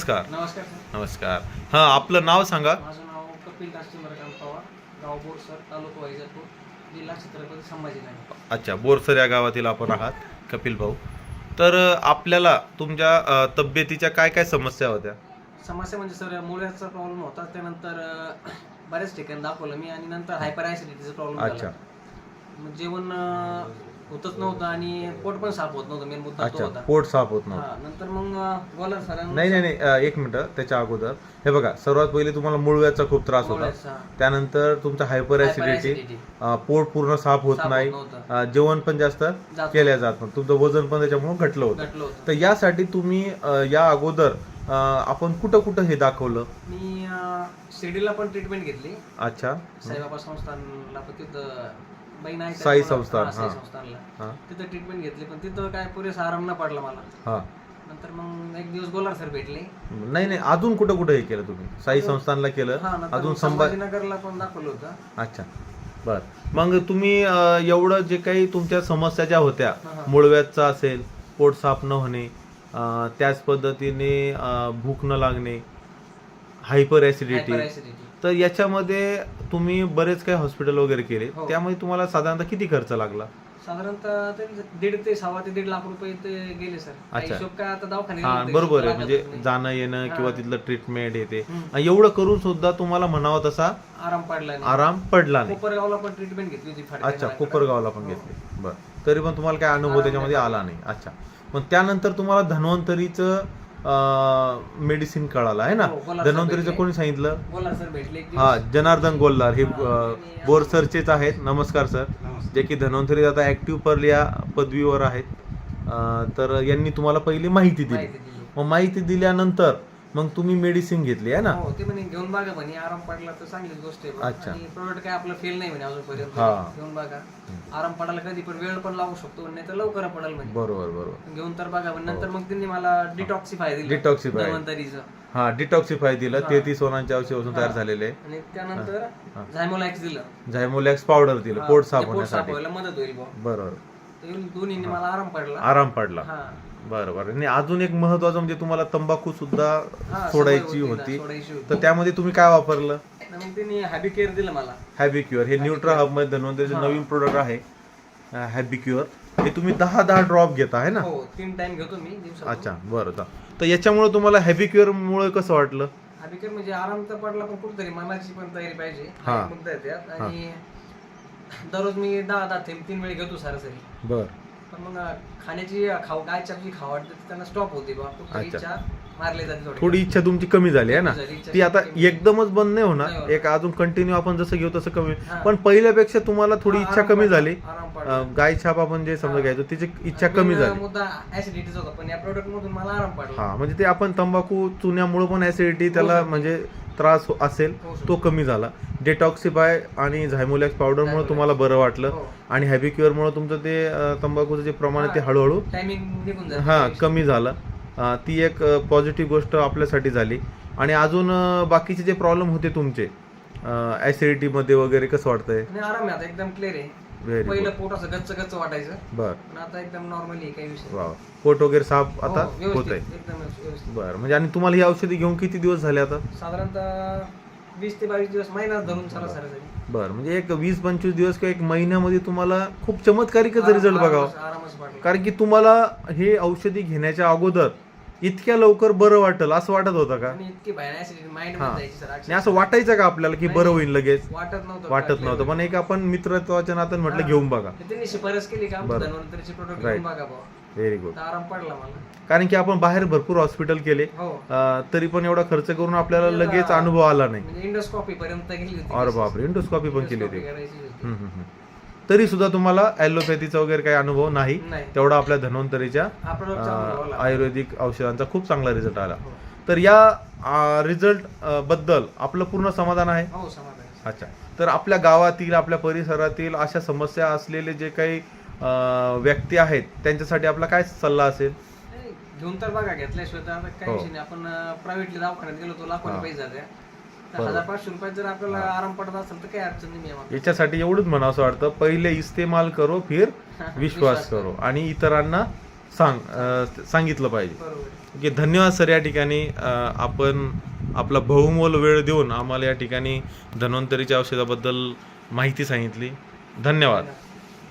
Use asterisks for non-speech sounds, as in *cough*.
नमस्कार. नमस्कार सर. नमस्कार. हां आपलं नाव सांगा. माझं नाव कपिल काष्टीमरकांत पवार गाव बोरसर तालुका वैजापूर जिल्हा छत्रपती संभाजीनगर. अच्छा बोरसर या गावातील आपण आहात कपिल भाऊ. तर अ, आपल्याला तुमच्या अ, तब्येतीच्या काय काय समस्या होत्या? समस्या म्हणजे सर मुळ्याचा प्रॉब्लेम होता त्यानंतर अं, बऱ्याच ठिकाणी दाखवलं मी आणि नंतर हायपर ऍसिडिटीचा प्रॉब्लेम अच्छा. झाला मग जेवण अं, होतच नव्हतं आणि पोट पण साफ होत नव्हतं मेन मुद्दा तो अच्छा होता. पोट साफ होत नव्हतं. हा नंतर मग अं, गोलार सरांनी नाही नाही नाही अ, एक मिनिट त्याच्या अगोदर. हे बघा सर्वात पहिले तुम्हाला मूळव्याचा खूप त्रास होता. त्यानंतर तुमचा हायपर ऍसिडिटी. पोट पूर्ण साफ होत साफ होत नाही. नव्हतं. अ, जेवण पण जास्त जात केल्या जात नव्हतं. तुमचं वजन पण त्याच्यामुळे घटलं होतं. घटलं होतं. तर यासाठी तुम्ही अ, या अगोदर अ, आपण कुठं कुठं हे दाखवलं? मी शिर्डीला पण ट्रीटमेंट घेतली. अच्छा. साईबाबा संस्थानला पण तिथं साई संस्थान, हा, साई हा. संस्थानला. हां तिथं ट्रीटमेंट घेतली पण तिथं काय पुरेसा आराम न पडला मला. हां. नंतर मग एक दिवस गोलार सर भेटले. नाही नाही अजून कुठं कुठं हे केलं तुम्ही? साई संस्थानला केलं. नंतर अजून संभाजी संभाजीनगरला पण दाखवलं होतं. अच्छा. बर. मग तुम्ही अ, एवढं जे काही तुमच्या समस्या ज्या होत्या हा, हा. मूळव्याधचा असेल पोट साफ न होणे अ, त्याच पद्धतीने अ, भूक न लागणे हायपर ऍसिडिटी. तर याच्यामध्ये तुम्ही बरेच काही हॉस्पिटल वगैरे केले हो. त्यामध्ये तुम्हाला साधारणतः किती खर्च लागला साधारणतः दीड ते सव्वा ते दीड लाख रुपये ते गेले सर काही अच्छा. हिशोब काय आता दवाखान्यात हा तर बरोबर आहे हिशोब म्हणजे लागतच नाही. जाणं येणं हा. किंवा तिथलं ट्रीटमेंट येते हम्म. एवढं करून सुद्धा तुम्हाला म्हणावा तसा आराम पडला नाही आराम पडला नाही कोपरगावला पण ट्रीटमेंट घेतली होती अच्छा. कोपरगावला पण हो. घेतले बर तरी पण तुम्हाला काय अनुभव त्याच्यामध्ये आला नाही अच्छा मग त्यानंतर तुम्हाला धन्वंतरीचं मेडिसिन कळालं आहे ना? हो, धन्वंतरीचं. कोणी सांगितलं? हा. जनार्दन गोल्लार हे अ, त्यांनी- बोरसरचेच आहेत. नमस्कार सर. जे की धन्वंतरी आता ऍक्टिव्ह पर या पदवीवर आहेत. तर यांनी तुम्हाला पहिली माहिती दिली. माहिती दिली. मग माहिती दिल्यानंतर मग तुम्ही मेडिसिन घेतली आहे ना हो ते म्हणे घेऊन बघा म्हणे आराम पडला तर चांगलीच गोष्ट आहे बा. अच्छा. आणि प्रोडक्ट काय आपलं फेल नाही म्हणे अजूनपर्यंत हा. घेऊन बघा आराम पडायला कधी पण वेळ पण लागू शकतो नाही तर लवकर पडेल म्हणे बरोबर बरोबर हो. घेऊन तर बघा म्हणे. नंतर मग त्यांनी मला डिटॉक्सिफाय दिलं Detoxify. धन्वंतरीचं हा डिटॉक्सिफाय दिलं हा. तेहतीस सोनांच्या औषधापासून तयार हा. झालेले आणि त्यानंतर हा. झायमोलॅक्स दिलं झायमोलॅक्स पावडर दिलं हा, पोट म्हणजे साफ पोट साफ होण्यासाठी व्हायला मदत होईल बुवा. बरोबर दोन्हीने मला आराम पडला. आराम पडला. हा. बरं बरं. आणि अजून एक महत्वाचं म्हणजे तुम्हाला तंबाखू सुद्धा हा, सोडायची सवय ना, होती. सोडायची होती. तर त्यामध्ये तुम्ही काय वापरलं? तर मग त्यांनी हॅबी केअर दिलं मला. हॅबी क्युअर हे न्यूट्रा हबमध्ये धन्वंतरीचं. नवीन प्रोडक्ट आहे. हॅबी क्युअर हे तुम्ही दहा दहा ड्रॉप घेता आहे ना? हो तीन टाइम घेतो मी दिवसात अच्छा बरं चा तर याच्यामुळे तुम्हाला हॅबी क्युअर मुळे कसं वाटलं? हॅबी केअर म्हणजे आराम तर पडला पण कुठतरी मनाची पण तयारी पाहिजे. हा. मुद्दा आहे त्यात. आणि दररोज मी दहा दहा थेंब तीन वेळी घेतो सरासरी बर पण मग खाण्याची खाऊ गायच्या जी खाऊ वाटते ती त्यांना स्टॉप होते बा कुठतरी अच्छा. इच्छा मारली जाते थोडी थोडी इच्छा तुमची कमी झाली आहे ना कमी झाली, इच्छा ती आता कमी. एकदमच बंद नाही नाही होणार होणार. एक अजून कंटिन्यू आपण जसं घेऊ तसं कमी हा. पण पहिल्यापेक्षा तुम्हाला थोडी हा, इच्छा आराम कमी पडला, झाली आराम पडला. अं, गाय छाप आपण जे समजा हा. घ्यायचो तिची इच्छा आणि कमी झाली मुद्दा ऍसिडिटीचा होता पण या प्रोडक्ट मधून मला आराम पडला हा म्हणजे ते आपण तंबाखू चुन्यामुळे पण ऍसिडिटी त्याला शकते. म्हणजे त्रास हो- असेल होऊ शकते. तो कमी झाला डिटॉक्सिफाय आणि झायमोलॅक्स पावडरमुळे. तुम्हाला बरं वाटलं हो. आणि हॅबी क्युअरमुळे तुमचं ते तंबाखूचं जे प्रमाण आहे ते हा. हळूहळू हा कमी झालं ती एक पॉझिटिव्ह गोष्ट आपल्यासाठी झाली आणि अजून बाकीचे जे प्रॉब्लेम होते तुमचे ऍसिडिटी मध्ये वगैरे कसं वाटतंय एकदम क्लिअर आहे व्हेरी पहिलं पोट असं गच्च गच्च वाटायचं. बर. पण आता एकदम नॉर्मली काही विषय वा पोट वगैरे साफ हो, आता व्यवस्थित, होत आहे एकदम व्यवस्थित बर म्हणजे आणि तुम्हाला ही औषधी घेऊन किती दिवस झाले आता? साधारणतः वीस ते बावीस दिवस महिना धरून चाला सरासरी बर म्हणजे एक वीस पंचवीस दिवस किंवा एक महिन्यामध्ये तुम्हाला खूप चमत्कारिकच रिझल्ट बघावा. आरामच- आरामच वाटला. कारण की तुम्हाला हे औषधी घेण्याच्या अगोदर इतक्या लवकर बरं वाटेल असं वाटत होतं का? आणि इतकी हा. मध्ये जायची आणि असं वाटायचं का आपल्याला की बरं होईल लगेच? वाटत नव्हतं वाटत नव्हतं. पण एक आपण मित्रत्वाच्या नात्यानं म्हटलं. घेऊन बघा. त्यांनी शिफारस केली का बरं. धन्वंतरीचे प्रोडक्ट Right. घेऊन बघा बुवा. व्हेरी गुड तर आराम पडला मला. कारण की आपण बाहेर भरपूर हॉस्पिटल केले. हो. अं, तरी पण एवढा खर्च करून आपल्याला लगेच अनुभव आला नाही. म्हणजे इंडोस्कॉपी पर्यंत गेली होती अरे बापरे इंडोस्कॉपी पण केली होती. Endoscopy करायची होती. हम्म, हम्म, हम्म. तरी सुद्धा तुम्हाला ॲलोपॅथीचा वगैरे काही अनुभव नाही तेवढा आपल्या धन्वंतरीच्या. आयुर्वेदिक औषधांचा खूप चांगला रिझल्ट आला हो. तर या रिझल्टबद्दल आपलं पूर्ण समाधान आहे हो समाधान आहे. अच्छा तर आपल्या गावातील आपल्या परिसरातील अशा समस्या असलेले जे काही व्यक्ती आहेत त्यांच्यासाठी आपला काय सल्ला असेल घेऊन तर बघा घेतल्याशिवाय हो. आपण प्रायव्हेटली दवाखान्यात गेलो तो लाखोने हा. पैसे याच्यासाठी एवढंच म्हणा असं वाटतं पहिले इस्तेमाल करो फिर *laughs* विश्वास करो. आणि इतरांना सांग सांगितलं पाहिजे. की धन्यवाद सर या ठिकाणी. आपण आपला बहुमोल वेळ देऊन आम्हाला या ठिकाणी धन्वंतरीच्या औषधाबद्दल माहिती सांगितली. धन्यवाद.